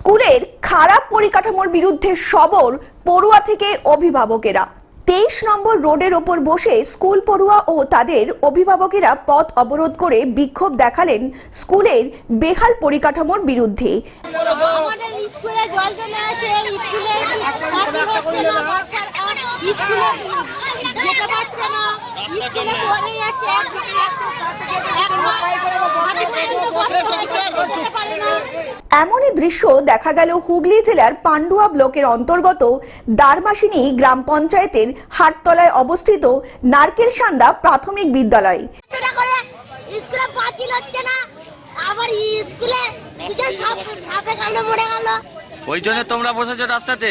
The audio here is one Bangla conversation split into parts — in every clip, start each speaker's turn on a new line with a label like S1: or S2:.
S1: স্কুলের খারাপ পরিকাঠামোর বিরুদ্ধে সবর পড়ুয়া থেকে অভিভাবকেরা। তেইশ নম্বর রোডের ওপর বসে স্কুল পড়ুয়া ও তাদের অভিভাবকেরা পথ অবরোধ করে বিক্ষোভ দেখালেন স্কুলের বেহাল পরিকাঠামোর বিরুদ্ধে। এমনই দৃশ্য দেখা গেল হুগলি জেলার পান্ডুয়া ব্লকের অন্তর্গত দারমাসিনী গ্রাম পঞ্চায়েতের হাটতলায় অবস্থিত নারকেল সান্দা প্রাথমিক বিদ্যালয়।
S2: স্কুলে পাঁচিল হচ্ছে না। আবার স্কুলে
S3: ওই জন্য তোমরা বসেছো রাস্তাতে?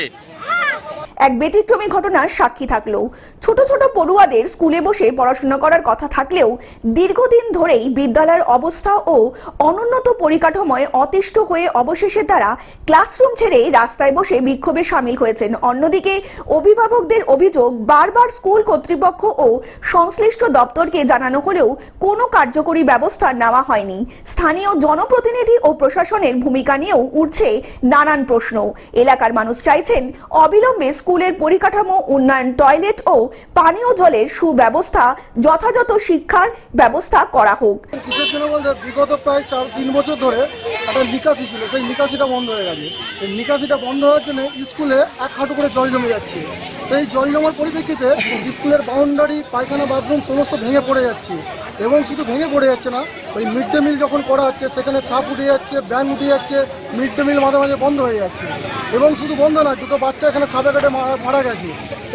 S1: এক ব্যতিক্রমী ঘটনার সাক্ষী থাকলেও, ছোট ছোট পড়ুয়াদের স্কুলে বসে পড়াশোনা করার কথা থাকলেও দীর্ঘদিন ধরেই বিদ্যালয়ের অবস্থা ও অনুন্নত পরিকাঠামোয় অতিষ্ঠ হয়ে অবশেষে তারা ক্লাসরুম ছেড়ে রাস্তায় বসে বিক্ষোভে সামিল হয়েছেন। অন্যদিকে, অভিভাবকদের অভিযোগ, বারবার স্কুল কর্তৃপক্ষ ও সংশ্লিষ্ট দপ্তরকে জানানো হলেও কোনো কার্যকরী ব্যবস্থা নেওয়া হয়নি। স্থানীয় জনপ্রতিনিধি ও প্রশাসনের ভূমিকা নিয়েও উঠছে নানান প্রশ্ন। এলাকার মানুষ চাইছেন অবিলম্বে স্কুলের পরিকাঠামো, উন্নয়ন, টয়লেট ও পানীয় জলের সুব্যবস্থা, যথাযথ শিক্ষার ব্যবস্থা করা হোক।
S4: বলতে, বিগত প্রায় চার তিন বছর ধরে একটা নিকাশি ছিল, সেই নিকাশিটা বন্ধ হয়ে গেছে। এই নিকাশিটা বন্ধ হওয়ার জন্য স্কুলে এক হাঁটু করে জল জমে যাচ্ছে। সেই জল জমার পরিপ্রেক্ষিতে স্কুলের বাউন্ডারি পায়খানা বাথরুম সমস্ত ভেঙে পড়ে যাচ্ছে। এবং শুধু ভেঙে পড়ে যাচ্ছে না, ওই মিড ডে মিল যখন করা হচ্ছে, সেখানে সাপ উঠে যাচ্ছে ব্যাং উঠে যাচ্ছে মিড ডে মিল মাঝে মাঝে বন্ধ হয়ে যাচ্ছে। এবং শুধু বন্ধ না, দুটো বাচ্চা এখানে সাপে কেটে মারা গেছে।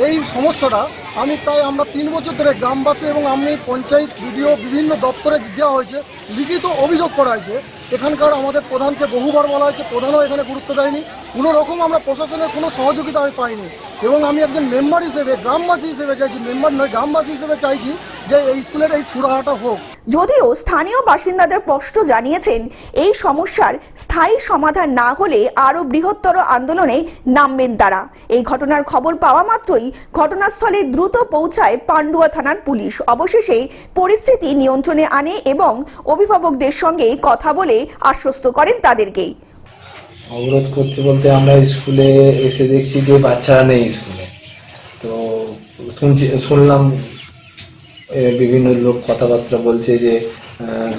S4: এই সমস্যাটা আমি তাই আমরা তিন বছর ধরে গ্রামবাসী এবং আমি পঞ্চায়েত, ভিডিও, বিভিন্ন দপ্তরে দেওয়া হয়েছে, লিখিত অভিযোগ করা হয়েছে। এখানকার আমাদের প্রধানকে বহুবার বলা হয়েছে, প্রধানও এখানে গুরুত্ব দেয়নি। কোনো রকম আমরা প্রশাসনের কোনো সহযোগিতা আমি পাইনি। এবং আমি একজন মেম্বার হিসেবে, গ্রামবাসী হিসেবে চাইছি মেম্বার নয়, গ্রামবাসী হিসেবে চাইছি যে এই স্কুলের এই সুরাহাটা হোক।
S1: যদিও স্থানীয় বাসিন্দাদের স্পষ্ট জানিয়েছেন, এই সমস্যার স্থায়ী সমাধান না হলে আরও বৃহত্তর আন্দোলনে নামবেন তারা। এই ঘটনার খবর পাওয়া মাত্রই ঘটনাস্থলে দ্রুত পৌঁছায় পান্ডুয়া থানার পুলিশ। অবশেষে পরিস্থিতি নিয়ন্ত্রণে আনে এবং অভিভাবকদের সঙ্গে কথা বলে আশ্বস্ত করেন তাদেরকেই।
S5: অবরোধ করতে বলতে আমরা স্কুলে এসে দেখছি যে বাচ্চারা নেই স্কুলে। তো শুনছি, শুনলাম বিভিন্ন লোক কথাবার্তা বলছে যে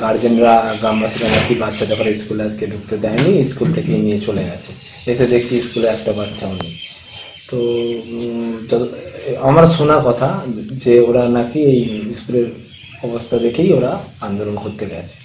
S5: গার্জেনরা গ্রামবাসীরা নাকি বাচ্চা যখন স্কুলে আজকে ঢুকতে দেয়নি, স্কুল থেকে নিয়ে চলে গেছে। এসে দেখছি স্কুলে একটা বাচ্চাও নেই। তো, আমার শোনা কথা যে ওরা নাকি এই স্কুলের অবস্থা দেখেই ওরা আন্দোলন করতে গেছে।